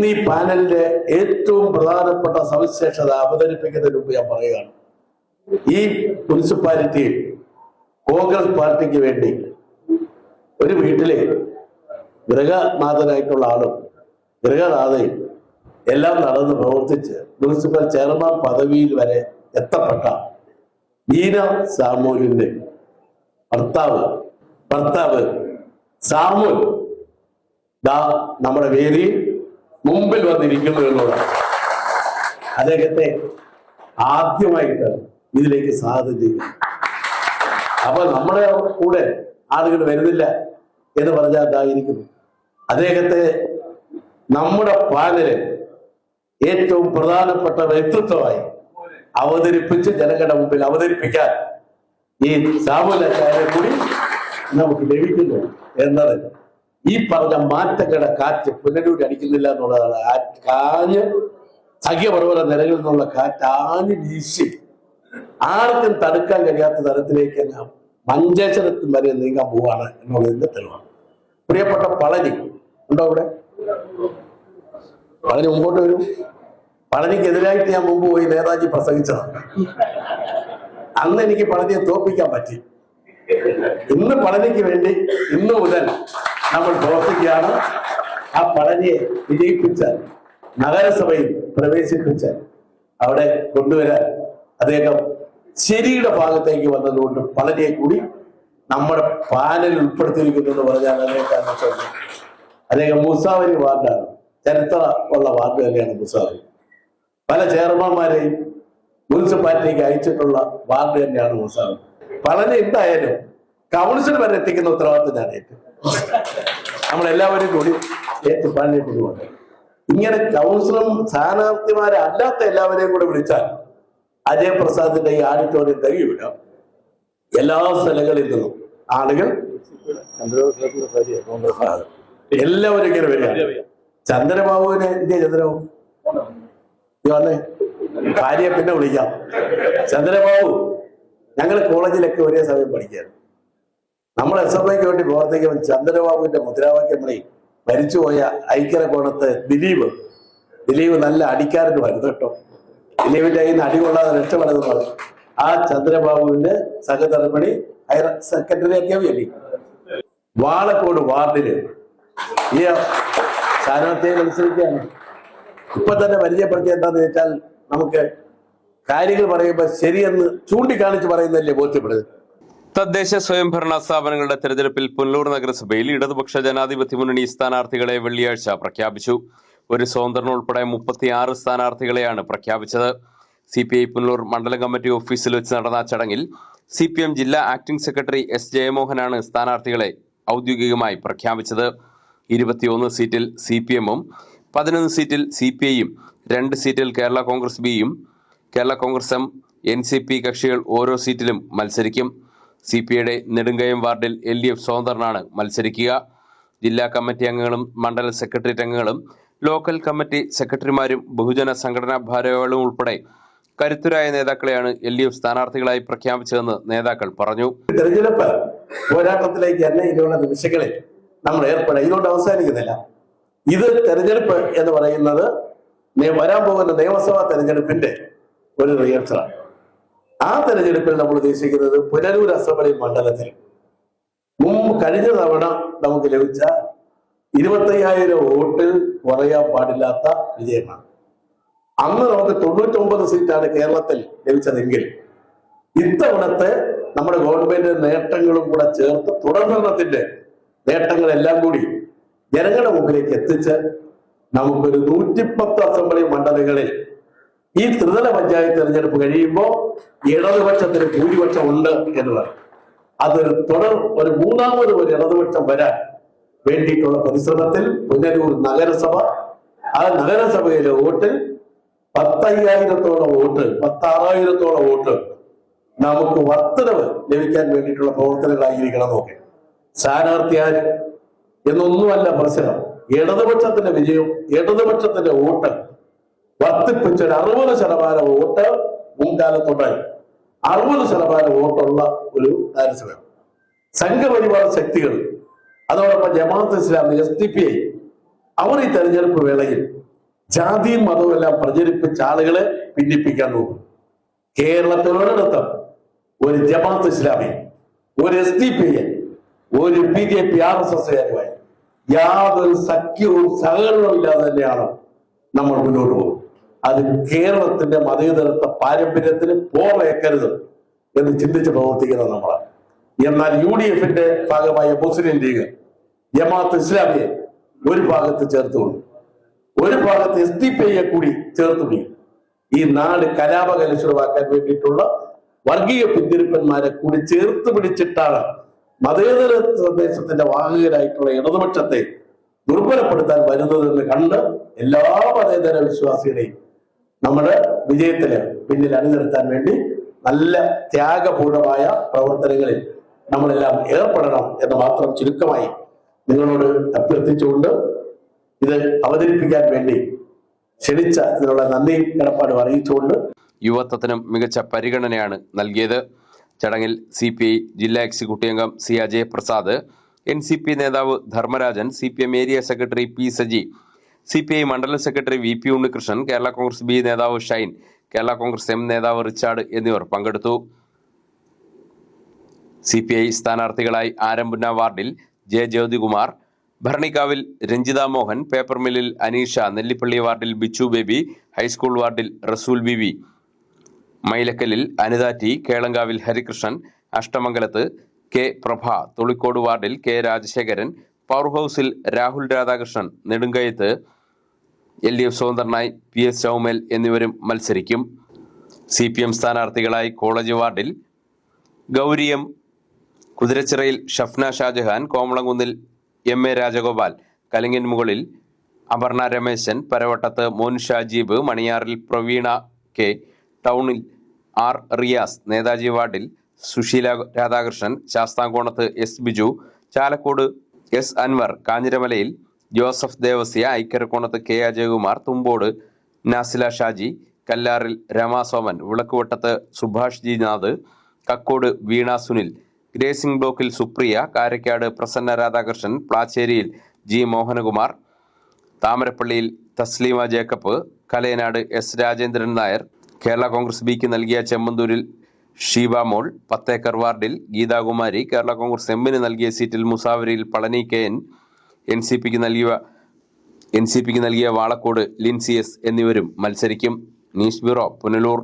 ഇന്ന് ഈ പാനലിന്റെ ഏറ്റവും പ്രധാനപ്പെട്ട സവിശേഷത അവതരിപ്പിക്കുന്നതിന് മുമ്പ് ഞാൻ പറയുകയാണ്. ഈ മുനിസിപ്പാലിറ്റിയിൽ കോൺഗ്രസ് പാർട്ടിക്ക് വേണ്ടി ഒരു വീട്ടിലെ ഗൃഹനാഥനായിട്ടുള്ള ആളും ഗൃഹനാഥയും എല്ലാം നടന്ന് പ്രവർത്തിച്ച് മുനിസിപ്പൽ ചെയർമാൻ പദവിയിൽ വരെ എത്തപ്പെട്ട ഈന സാമൂലിന്റെ ഭർത്താവ് ഭർത്താവ് സാമൂൽ ദാ നമ്മുടെ വേദിയിൽ മുമ്പിൽ വന്നിരിക്കുന്നു എന്നുള്ളതാണ് അദ്ദേഹത്തെ ആദ്യമായിട്ട് ഇതിലേക്ക് സ്വാഗതം ചെയ്യും അപ്പൊ നമ്മുടെ കൂടെ ആളുകൾ വരുന്നില്ല എന്ന് പറഞ്ഞാൽ ഇതായിരിക്കുന്നു അദ്ദേഹത്തെ നമ്മുടെ പാനൽ ഏറ്റവും പ്രധാനപ്പെട്ട വ്യക്തിത്വമായി അവതരിപ്പിച്ച് ജനങ്ങളുടെ മുമ്പിൽ അവതരിപ്പിക്കാൻ ഈ സാമൂല കൂടി നമുക്ക് ലഭിക്കുന്നു എന്നത് ഈ പറഞ്ഞ മാറ്റങ്ങളുടെ കാറ്റ് പുനരൂടി അടിക്കുന്നില്ല എന്നുള്ളതാണ്. ആ കാഞ്ഞ് സഖ്യപർവത നിലകളിൽ നിന്നുള്ള കാറ്റ് ആഞ്ഞ് വീശി. ആർക്കും തടുക്കാൻ കഴിയാത്ത തരത്തിലേക്ക് അങ്ങ് മഞ്ചേശ്വരത്തിൽ വരെ നീങ്ങാൻ പോവാണ് എന്നുള്ളതിന്റെ തെളിവാണ്. പ്രിയപ്പെട്ട പളനി ഉണ്ടോ ഇവിടെ പളനി മുമ്പോട്ട് വരും. പളനിക്കെതിരായിട്ട് ഞാൻ മുമ്പ് പോയി നേതാജി പ്രസംഗിച്ചതാണ് അന്ന് എനിക്ക് പളനിയെ തോപ്പിക്കാൻ പറ്റി. ഇന്ന് പളനിക്ക് വേണ്ടി ഇന്ന് മുതൽ നമ്മൾ പ്രവർത്തിക്കുകയാണ്. ആ പളനിയെ വിജയിപ്പിച്ച നഗരസഭയിൽ പ്രവേശിപ്പിച്ച് അവിടെ കൊണ്ടുവരാൻ അദ്ദേഹം ശരിയുടെ ഭാഗത്തേക്ക് വന്നതുകൊണ്ട് പളനിയെ കൂടി നമ്മുടെ പാനലിൽ ഉൾപ്പെടുത്തിയിരിക്കുന്നു എന്ന് പറഞ്ഞാൽ അദ്ദേഹം. അദ്ദേഹം മുസാവരി വാർഡാണ്. ചരിത്ര ഉള്ള വാർഡ് തന്നെയാണ് മുസാവരി പല ചെയർമാന്മാരെയും മുനിസിപ്പാലിറ്റിക്ക് അയച്ചിട്ടുള്ള വാർഡ് തന്നെയാണ് മുസാവരി പളനി എന്തായാലും കൗൺസിൽ വരെ എത്തിക്കുന്ന ഉത്തരവാദിത്വം ഞാൻ ഏറ്റു. നമ്മളെല്ലാവരും കൂടി ഏറ്റു കൊണ്ടുപോകണം ഇങ്ങനെ കൗൺസിലും സ്ഥാനാർത്ഥിമാരെ അല്ലാത്ത എല്ലാവരെയും കൂടെ വിളിച്ചാൽ അജയ് പ്രസാദിന്റെ ഈ ആഡിറ്റോറിയം തികയില്ല എല്ലാ സ്ഥലങ്ങളിൽ നിന്നും ആളുകൾ എല്ലാവരും ഇങ്ങനെ വരിക. ചന്ദ്രബാബുവിനെ എന്തിയ ചന്ദ്രബാബു. വന്നേ. ഭാര്യയെ പിന്നെ വിളിക്കാം. ചന്ദ്രബാബു ഞങ്ങൾ കോളേജിലൊക്കെ ഒരേ സമയം പഠിക്കുകയാണ്. നമ്മൾ എസ് എഫ് ഐക്ക് വേണ്ടി പ്രവർത്തിക്കുമ്പോൾ ചന്ദ്രബാബുവിന്റെ മുദ്രാവാക്യം വിളി മരിച്ചുപോയ ഐക്യര കോണത്ത് ദിലീപ്. ദിലീപ് നല്ല അടിക്കാരനുമായിരുന്നു കേട്ടോ. ദിലീപിന്റെ കയ്യിൽ നിന്ന് അടികൊള്ളാതെ പറഞ്ഞു. ആ ചന്ദ്രബാബുവിന്റെ സഹധർമ്മിണി ഹയർ സെക്കൻഡറി അധ്യാപികല്ലേ വാളക്കോട് വാർഡിൽ ഈ സ്ഥാനാർത്ഥിയെ മത്സരിക്കുകയാണ്. ഇപ്പൊ തന്നെ പരിചയപ്പെടുത്തിയ എന്താന്ന് വെച്ചാൽ നമുക്ക് കാര്യങ്ങൾ പറയുമ്പോൾ ശരിയെന്ന് ചൂണ്ടിക്കാണിച്ച് പറയുന്നതല്ലേ ബോധ്യപ്പെടുന്നത്. തദ്ദേശ സ്വയംഭരണ സ്ഥാപനങ്ങളുടെ തെരഞ്ഞെടുപ്പിൽ പുനലൂർ നഗരസഭയിൽ ഇടതുപക്ഷ ജനാധിപത്യ മുന്നണി സ്ഥാനാർത്ഥികളെ വെള്ളിയാഴ്ച പ്രഖ്യാപിച്ചു. ഒരു സ്വതന്ത്രൻ ഉൾപ്പെടെ മുപ്പത്തിയാറ് സ്ഥാനാർത്ഥികളെയാണ് പ്രഖ്യാപിച്ചത്. സി പി ഐ പുനലൂർ മണ്ഡലം കമ്മിറ്റി ഓഫീസിൽ വെച്ച് നടന്ന ചടങ്ങിൽ സി പി എം ജില്ലാ ആക്ടിംഗ് സെക്രട്ടറി എസ് ജയമോഹനാണ് സ്ഥാനാർത്ഥികളെ ഔദ്യോഗികമായി പ്രഖ്യാപിച്ചത്. ഇരുപത്തിയൊന്ന് സീറ്റിൽ സി പി എമ്മും പതിനൊന്ന് സീറ്റിൽ സി പി ഐയും രണ്ട് സീറ്റിൽ കേരള കോൺഗ്രസ് ബിയും Kerala Congress M N C P കക്ഷികൾ ഓരോ സീറ്റിലും മത്സരിക്കും. സി പി ഐയുടെ നെടുങ്കയം വാർഡിൽ എൽ ഡി എഫ് സ്വതന്ത്രനാണ്. മത്സരിക്കുക. ജില്ലാ കമ്മിറ്റി അംഗങ്ങളും മണ്ഡല സെക്രട്ടേറിയറ്റ് അംഗങ്ങളും ലോക്കൽ കമ്മിറ്റി സെക്രട്ടറിമാരും ബഹുജന സംഘടനാ ഭാരവാഹികളും ഉൾപ്പെടെ കരുത്തരായ നേതാക്കളെയാണ് എൽ ഡി എഫ് സ്ഥാനാർത്ഥികളായി പ്രഖ്യാപിച്ചതെന്ന് നേതാക്കൾ പറഞ്ഞു. തെരഞ്ഞെടുപ്പ് പോരാട്ടത്തിലേക്ക് തന്നെ ഇനിയുള്ള നിമിഷങ്ങളിൽ നമ്മൾ ഏർപ്പെടുക ഇതുകൊണ്ട് അവസാനിക്കുന്നില്ല. ഇത് തെരഞ്ഞെടുപ്പ് എന്ന് പറയുന്നത് വരാൻ പോകുന്ന നിയമസഭാ തെരഞ്ഞെടുപ്പിന്റെ ഒരു റിഹേഴ്സലാണ് ആ തെരഞ്ഞെടുപ്പിൽ നമ്മൾ ഉദ്ദേശിക്കുന്നത് പുനലൂർ അസംബ്ലി മണ്ഡലത്തിൽ. കഴിഞ്ഞ തവണ നമുക്ക് ലഭിച്ച ഇരുപത്തയ്യായിരം വോട്ടിൽ കുറയാൻ പാടില്ലാത്ത വിജയമാണ്. അന്ന് നമുക്ക് തൊണ്ണൂറ്റൊമ്പത് സീറ്റാണ് കേരളത്തിൽ ലഭിച്ചതെങ്കിൽ ഇത്തവണത്തെ നമ്മുടെ ഗവൺമെന്റ് നേട്ടങ്ങളും കൂടെ ചേർത്ത് തുടർഭരണത്തിന്റെ നേട്ടങ്ങളെല്ലാം കൂടി ജനങ്ങളുടെ മുമ്പിലേക്ക് എത്തിച്ച് നമുക്കൊരു നൂറ്റിപ്പത്ത് അസംബ്ലി മണ്ഡലങ്ങളിൽ ഈ ത്രിതല പഞ്ചായത്ത് തെരഞ്ഞെടുപ്പ് കഴിയുമ്പോൾ ഇടതുപക്ഷത്തിന് ഭൂരിപക്ഷം ഉണ്ട് എന്നുള്ളത്. അതൊരു തുടർ ഒരു മൂന്നാമത് ഒരു ഇടതുപക്ഷം വരാൻ വേണ്ടിയിട്ടുള്ള പരിശ്രമത്തിൽ പുനലൂർ നഗരസഭ ആ നഗരസഭയിലെ വോട്ടിൽ പത്തയ്യായിരത്തോളം വോട്ട് പത്താറായിരത്തോളം വോട്ട് നമുക്ക് വർധനവ് ലഭിക്കാൻ വേണ്ടിയിട്ടുള്ള പ്രവർത്തനങ്ങളായിരിക്കണം നോക്കി സ്ഥാനാർത്ഥി ആര്? എന്നൊന്നുമല്ല പ്രശ്നം. ഇടതുപക്ഷത്തിന്റെ വിജയം ഇടതുപക്ഷത്തിന്റെ വോട്ട് വർദ്ധിപ്പിച്ച ഒരു അറുപത് ശതമാനം വോട്ട് മുൻകാലത്തുണ്ടായി അറുപത് ശതമാനം വോട്ടുള്ള ഒരു നഗരസഭയാണ് സംഘപരിവാർ ശക്തികൾ അതോടൊപ്പം Jamaat Islami S D P I അവർ ഈ തെരഞ്ഞെടുപ്പ് വേളയിൽ ജാതിയും മതവും എല്ലാം പ്രചരിപ്പിച്ച ആളുകളെ ഭിന്നിപ്പിക്കാൻ നോക്കും. കേരളത്തിലൊരിടത്തും ഒരു ജമാഅത്ത് ഇസ്ലാമി ഒരു എസ് ഡി പി ഐ ഒരു B J P R S എസ്കാരുമായി യാതൊരു സഖ്യവും സഹകരണവും ഇല്ലാതെ തന്നെയാണ് നമ്മൾ മുന്നോട്ട് പോകും അത് കേരളത്തിന്റെ മതേതരത്വ പാരമ്പര്യത്തിന് പോവേക്കരുത് എന്ന് ചിന്തിച്ച് പ്രവർത്തിക്കുന്നത് നമ്മളാണ് എന്നാൽ യു ഡി എഫിന്റെ ഭാഗമായ മുസ്ലിം ലീഗ് ജമാഅത്ത് ഇസ്ലാമിയെ ഒരു ഭാഗത്ത് ചേർത്തുകൊണ്ട് ഒരു ഭാഗത്ത് എസ് ഡി പി ഐയെ കൂടി ചേർത്ത് പിടിക്കും ഈ നാട് കലാപകലശുരമാക്കാൻ വേണ്ടിയിട്ടുള്ള വർഗീയ പിന്തിരിപ്പന്മാരെ കൂടി ചേർത്ത് പിടിച്ചിട്ടാണ് മതേതര സന്ദേശത്തിന്റെ വാഹകരായിട്ടുള്ള ഇടതുപക്ഷത്തെ ദുർബലപ്പെടുത്താൻ വരുന്നതെന്ന് കണ്ട് എല്ലാ മതേതര വിശ്വാസികളെയും നമ്മുടെ വിജയത്തിന് പിന്നിൽ അണിനിരത്താൻ വേണ്ടി നല്ല ത്യാഗപൂർണമായ പ്രവർത്തനങ്ങളിൽ നമ്മളെല്ലാം ഏർപ്പെടണം എന്ന് മാത്രം ചുരുക്കമായി നിങ്ങളോട് അഭ്യർത്ഥിച്ചുകൊണ്ട് ഇത് അവതരിപ്പിക്കാൻ വേണ്ടി ക്ഷണിച്ച ഇതിനുള്ള നന്ദി കടപ്പാടും അറിയിച്ചുകൊണ്ട് യുവത്വത്തിനും മികച്ച പരിഗണനയാണ് നൽകിയത്. ചടങ്ങിൽ സി പി ഐ ജില്ലാ എക്സിക്യൂട്ടീവ് അംഗം C Ajay Prasad N C P നേതാവ് Dharmarajan C P M area secretary P Saji C P I മണ്ഡലം secretary V P Unnikrishnan Kerala Congress B നേതാവ് ഷൈൻ കേരള കോൺഗ്രസ് എം നേതാവ് റിച്ചാർഡ് എന്നിവർ പങ്കെടുത്തു. സി പി ഐ സ്ഥാനാർത്ഥികളായി ആരംഭുന്ന വാർഡിൽ ജെ ജ്യോതികുമാർ ഭരണിക്കാവിൽ രഞ്ജിത മോഹൻ പേപ്പർ മില്ലിൽ അനീഷ നെല്ലിപ്പള്ളി വാർഡിൽ ബിച്ചു ബേബി ഹൈസ്കൂൾ വാർഡിൽ റസൂൽ ബിവി മൈലക്കലിൽ അനിത ടി കേളങ്കാവിൽ ഹരികൃഷ്ണൻ അഷ്ടമംഗലത്ത് കെ പ്രഭ തൊളിക്കോട് വാർഡിൽ കെ രാജശേഖരൻ പവർ ഹൗസിൽ രാഹുൽ രാധാകൃഷ്ണൻ നെടുങ്കയത്ത് എൽ ഡി എഫ് സ്വതന്ത്രനായി പി എസ് ചൗമേൽ എന്നിവരും മത്സരിക്കും. സി പി എം സ്ഥാനാർത്ഥികളായി കോളേജ് വാർഡിൽ ഗൗരി എം കുതിരച്ചിറയിൽ ഷഫ്ന ഷാജഹാൻ കോമളംകുന്നിൽ എം എ രാജഗോപാൽ കലിങ്ങൻ മുകളിൽ അപർണ രമേശൻ പരവട്ടത്ത് മോൻ ഷാജീബ് മണിയാറിൽ പ്രവീണ കെ ടൗണിൽ ആർ റിയാസ് നേതാജി വാർഡിൽ സുശീല രാധാകൃഷ്ണൻ ശാസ്താംകോണത്ത് എസ് ബിജു ചാലക്കോട് എസ് അൻവർ കാഞ്ഞിരമലയിൽ ജോസഫ് ദേവസ്യ ഐക്കരക്കോണത്ത് കെ അജയകുമാർ തുമ്പോട് നാസില ഷാജി കല്ലാറിൽ രമാസോമൻ വിളക്കുവട്ടത്ത് സുഭാഷ് ജി നാഥ് കക്കോട് വീണ സുനിൽ ഗ്രേസിംഗ് ബ്ലോക്കിൽ സുപ്രിയ കാരക്കാട് പ്രസന്ന രാധാകൃഷ്ണൻ പ്ലാച്ചേരിയിൽ ജി മോഹനകുമാർ താമരപ്പള്ളിയിൽ തസ്ലീമ ജേക്കബ് കലയനാട് എസ് രാജേന്ദ്രൻ നായർ കേരള കോൺഗ്രസ് ബിക്ക് നൽകിയ ചെമ്മന്തൂരിൽ ഷീബ മോൾ പത്തേക്കർ വാർഡിൽ ഗീതാകുമാരി കേരള കോൺഗ്രസ് എമ്മിന് നൽകിയ സീറ്റിൽ മുസാവരിയിൽ Palani K N N C പിക്ക് നൽകിയ എൻ സി പിക്ക് നൽകിയ വാളക്കോട് ലിൻസി എസ് എന്നിവരും മത്സരിക്കും. News bureau Punalur.